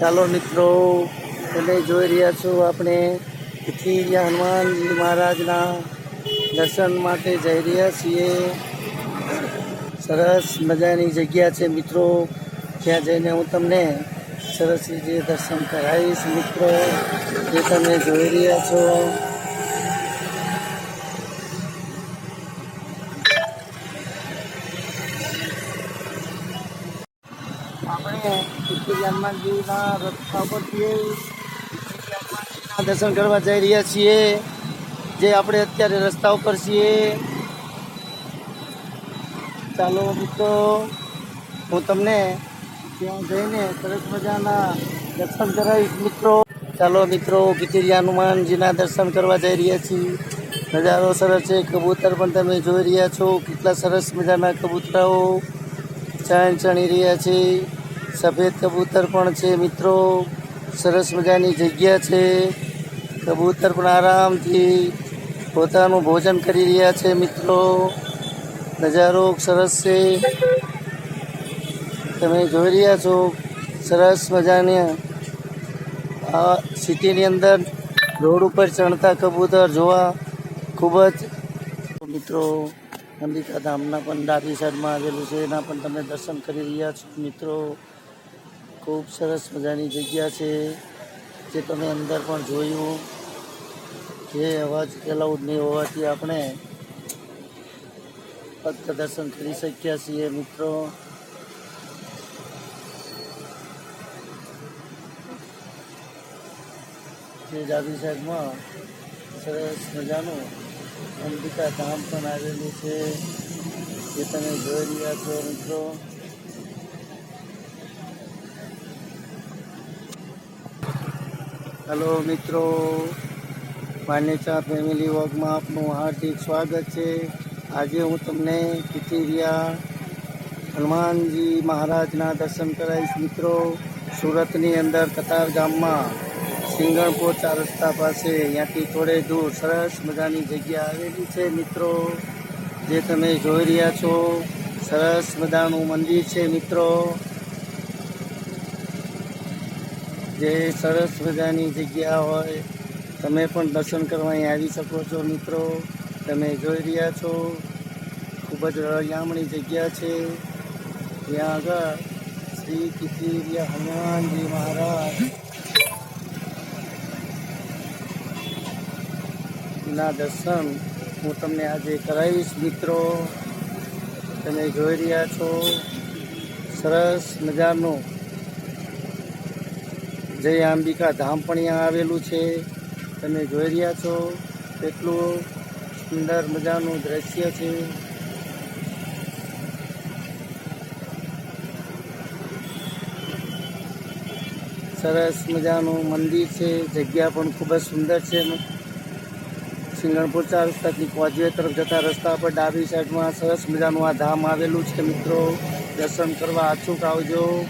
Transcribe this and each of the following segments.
ચાલો મિત્રો તમે જોઈ રહ્યા છો આપણે પૃથ્વીયા હનુમાનજી મહારાજના દર્શન માટે જઈ રહ્યા છીએ. સરસ મજાની જગ્યા છે મિત્રો. ત્યાં જઈને હું તમને સરસ રીતે દર્શન કરાવીશ મિત્રો, જે તમે જોઈ રહ્યા છો. હનુમાનજીના પર છીએ. દર્શન કરવા જઈ રહ્યા છીએ. જે આપણે અત્યારે રસ્તા ઉપર છીએ. ચાલો મિત્રો, હું તમને ત્યાં જઈને સરસ મજાના દર્શન કરાવીશ મિત્રો. ચાલો મિત્રો કિતિરિયા હનુમાનજીના દર્શન કરવા જઈ રહ્યા છીએ. નજારો સરસ છે. કબૂતર પણ તમે જોઈ રહ્યા છો. કેટલા સરસ મજાના કબૂતરાઓ. ચણ ચણી રહ્યા છે. સફેદ કબૂતર પણ છે, મિત્રો. સરસ મજાની જગ્યા છે. કબૂતર પણ આરામથી પોતાનું ભોજન કરી રહ્યા છે, મિત્રો. નજારો સરસ છે. તમે જોઈ રહ્યા છો, સરસ મજાની આ સિટીની અંદર રોડ ઉપર ચણતા કબૂતર જોવા ખૂબ જ મિત્રો, અંબિકા ધામના પણ ડાબી સાઈડમાં આવેલું છે. એના પણ તમે દર્શન કરી રહ્યા છો, મિત્રો. ખૂબ સરસ મજાની જગ્યા છે, જે તમે અંદર પણ જોયું. જે અવાજ એલાઉડ નહીં હોવાથી આપણે ફક્ત દર્શન કરી શક્યા છીએ, મિત્રો. જે ડાબી સાઈડમાં સરસ મજાનું અંબિકા ધામ પણ આવેલું છે, જે તમે જોઈ રહ્યા છો, મિત્રો. હલો મિત્રો માન્યચા ફેમિલી વોકમાં આપનું હાર્દિક સ્વાગત છે. આજે હું તમને કિચિરિયા હનુમાનજી મહારાજના દર્શન કરાવીશ મિત્રો. સુરતની અંદર કતાર ગામમાં સિંગણપોર ચાર રસ્તા પાસે અહીંયાથી થોડે દૂર સરસ મજાની જગ્યા આવેલી છે મિત્રો, જે તમે જોઈ રહ્યા છો. સરસ મજાનું મંદિર છે મિત્રો. જે સરસ મજાની જગ્યા હોય, તમે પણ દર્શન કરવા અહીં આવી શકો છો મિત્રો. તમે જોઈ રહ્યા છો, ખૂબ જ રળિયામણી જગ્યા છે. ત્યાં આગળ શ્રી કિતિરિયા હનુમાનજી મહારાજ. ના દર્શન હું તમને આજે કરાવીશ મિત્રો. તમે જોઈ રહ્યા છો, સરસ મજાનું જય અંબિકા ધામ પણ અહીંયા આવેલું છે. તમે જોઈ રહ્યા છો કેટલું સુંદર મજાનું દ્રશ્ય છે. સરસ મજાનું મંદિર છે. જગ્યા પણ ખૂબ જ સુંદર છે. સિંગણપુર ચાર રસ્તાથી કોજવે તરફ જતા રસ્તા પર ડાબી સાઈડમાં સરસ મજાનું આ ધામ આવેલું છે મિત્રો. દર્શન કરવા અચૂક આવજો.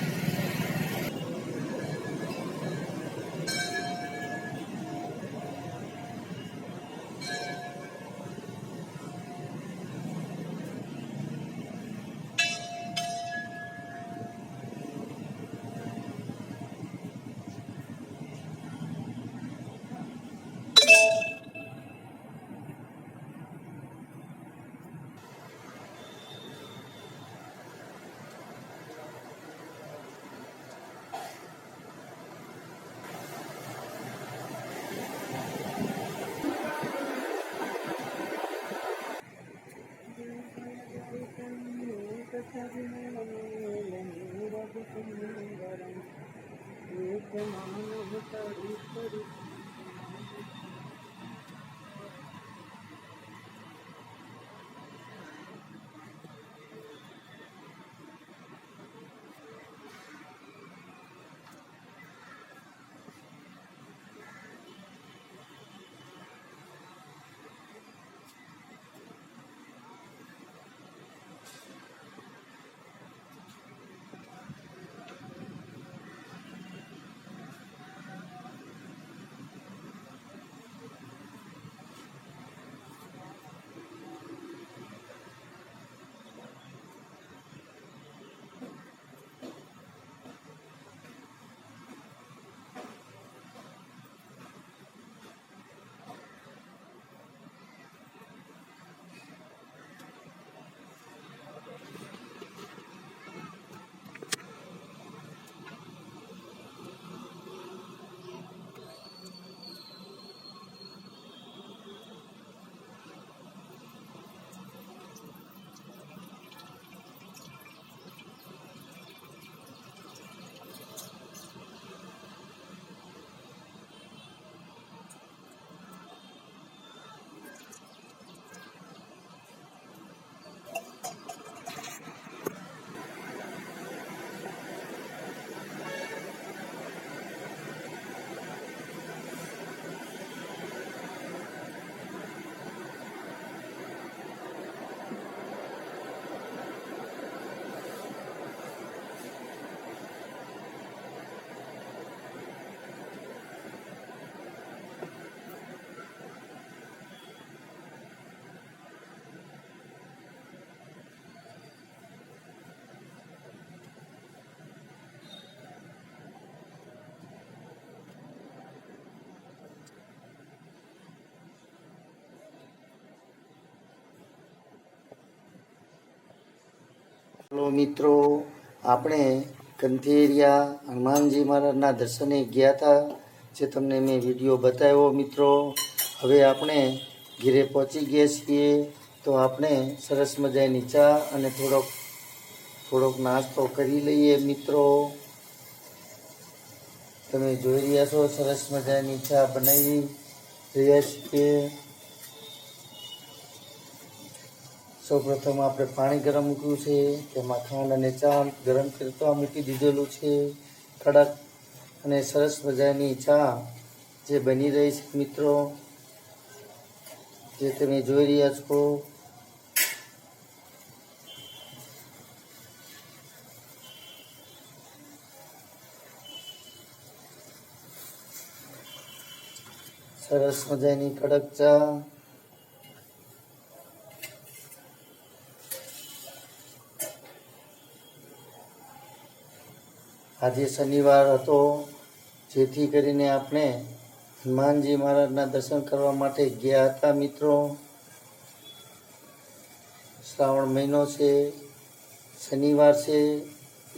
மாதம் હેલો મિત્રો, આપણે કંથેરિયા હનુમાનજી મહારાજના દર્શને ગયા હતા, જે તમને મેં વીડિયો બતાવ્યો મિત્રો. હવે આપણે ઘીરે પહોંચી ગયા છીએ, તો આપણે સરસ મજાની ચા અને થોડોક થોડોક નાસ્તો કરી લઈએ મિત્રો. તમે જોઈ રહ્યા છો, સરસ મજાની ચા બનાવી રહ્યા છીએ. સૌપ્રથમ આપણે પાણી ગરમ મૂક્યું છે, તેમાં ખાંડ અને ચા ગરમ કરતા મૂકી દીધેલું છે. કડક અને સરસ મજાની ચા જે બની રહી છે મિત્રો, જે તમે જોઈ રહ્યા છો. સરસ મજાની કડક ચા. આજે શનિવાર હતો. જેથી કરીને આપણે હનુમાનજી મહારાજના દર્શન કરવા માટે ગયા હતા મિત્રો. શ્રાવણ મહિનો છે, શનિવાર છે.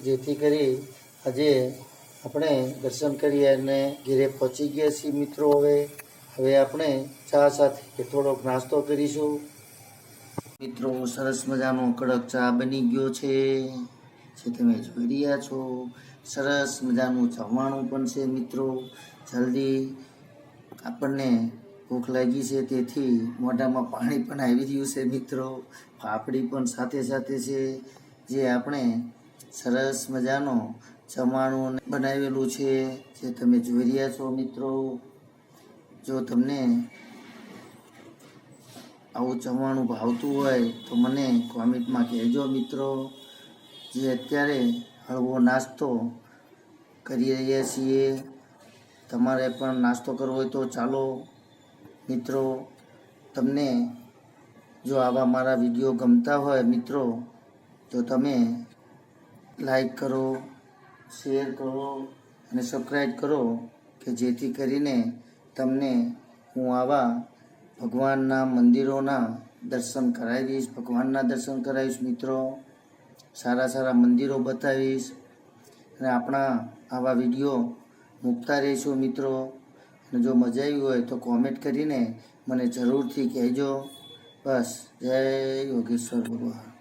જેથી કરી આજે આપણે દર્શન કરી અને ઘેરે પહોંચી ગયા છીએ મિત્રો હવે. હવે આપણે ચા સાથે થોડોક નાસ્તો કરીશું. મિત્રો, સરસ મજાનો કડક ચા બની ગયો છે. જે તમે જોઈ રહ્યા છો. સરસ મજાનું જમવાનું પણ છે મિત્રો. જલ્દી આપણને ભૂખ લાગી છે, તેથી મોઢામાં પાણી પણ આવી રહ્યું છે મિત્રો. ફાફડી પણ સાથે સાથે છે, જે આપણે સરસ મજાનો જમવાનું બનાવેલું છે, જે તમે જોઈ રહ્યા છો મિત્રો. જો તમને આવું જમવાનું ભાવતું હોય તો મને કોમેન્ટમાં કહેજો મિત્રો. જે અત્યારે હળવો નાસ્તો કરી રહ્યા છીએ. તમારે પણ નાસ્તો કરવો હોય તો ચાલો. મિત્રો, તમને જો આવા મારા વીડિયો ગમતા હોય મિત્રો, તો તમે લાઈક કરો, શેર કરો અને સબસ્ક્રાઈબ કરો કે જેથી કરીને તમને હું આવા ભગવાનના મંદિરોના દર્શન કરાવી દઈશ, ભગવાનના દર્શન કરાવીશ મિત્રો. સારા સારા મંદિરો બતાવીશ અને આપણા આવા વીડિયો મૂકતા રહીશું મિત્રો. અને જો મજા આવી હોય તો કોમેન્ટ કરીને મને જરૂરથી કહેજો. બસ, જય યોગેશ્વર ભગવાન.